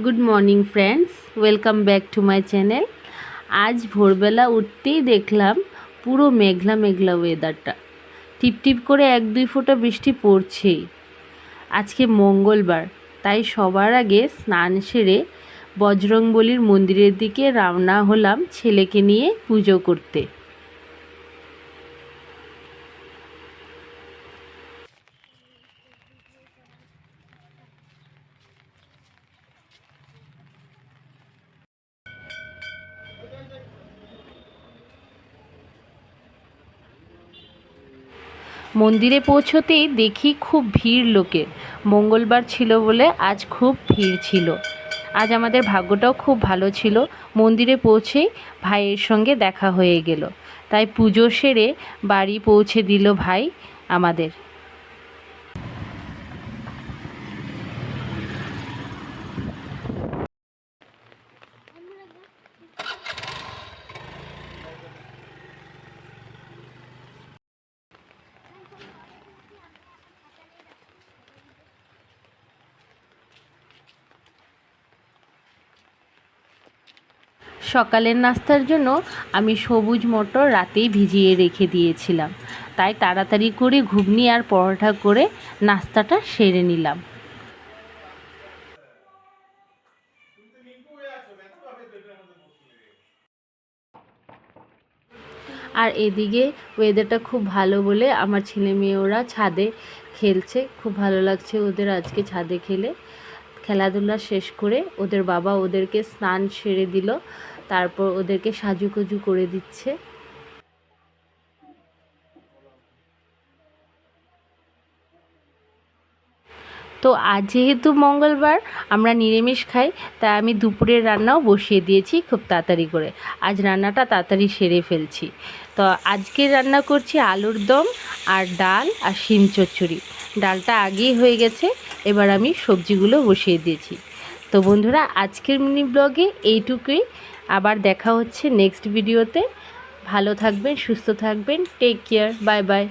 Good morning friends welcome back to my channel আজ ভোরবেলা উঠতেই দেখলাম পুরো মেঘলা মেঘলা ওয়েদারটা টিপ টিপ করে এক, দুই ফোঁটা বৃষ্টি পড়ছেই। আজকে মঙ্গলবার, তাই সবার আগে স্নান সেরে বজরংবলির মন্দিরের দিকে রওনা হলাম ছেলেকে নিয়ে পুজো করতে। মন্দিরে পৌঁছতেই দেখি খুব ভিড় লোকের। মঙ্গলবার ছিল বলে আজ খুব ভিড় ছিল। আজ আমাদের ভাগ্যটাও খুব ভালো ছিল। মন্দিরে পৌঁছেই ভাইয়ের সঙ্গে দেখা হয়ে গেল। তাই পুজো সেরে বাড়ি পৌঁছে দিল ভাই আমাদের। সকালের নাস্তার জন্য আমি সবুজ মটর রাতেই ভিজিয়ে রেখে দিয়েছিলাম। তাই তাড়াতাড়ি করে ঘুগনি আর পরোটা করে নাস্তাটা সেরে নিলাম। আর এদিকে ওয়েদারটা খুব ভালো বলে আমার ছেলে মেয়েরা ছাদে খেলছে। খুব ভালো লাগছে ওদের আজকে ছাদে খেলে। খেলাধুলা শেষ করে ওদের বাবা ওদেরকে স্নান সেরে দিল। তারপর ওদেরকে সাজুগুজু করে দিচ্ছে। তো আজ যেহেতু মঙ্গলবার, আমরা নিরামিষ খাই, তাই আমি দুপুরের রান্নাও বসিয়ে দিয়েছি খুব তাড়াতাড়ি করে। আজ রান্নাটা তাড়াতাড়ি সেরে ফেলছি। তো আজকে রান্না করছি আলুর দম আর ডাল আর শিম চচ্চড়ি। ডালটা আগেই হয়ে গেছে, এবার আমি সবজিগুলো বসিয়ে দিয়েছি। তো বন্ধুরা, আজকের মিনি ব্লগে এইটুকুই। আবার দেখা হচ্ছে নেক্সট ভিডিওতে ভালো থাকবেন, সুস্থ থাকবেন। Take care bye bye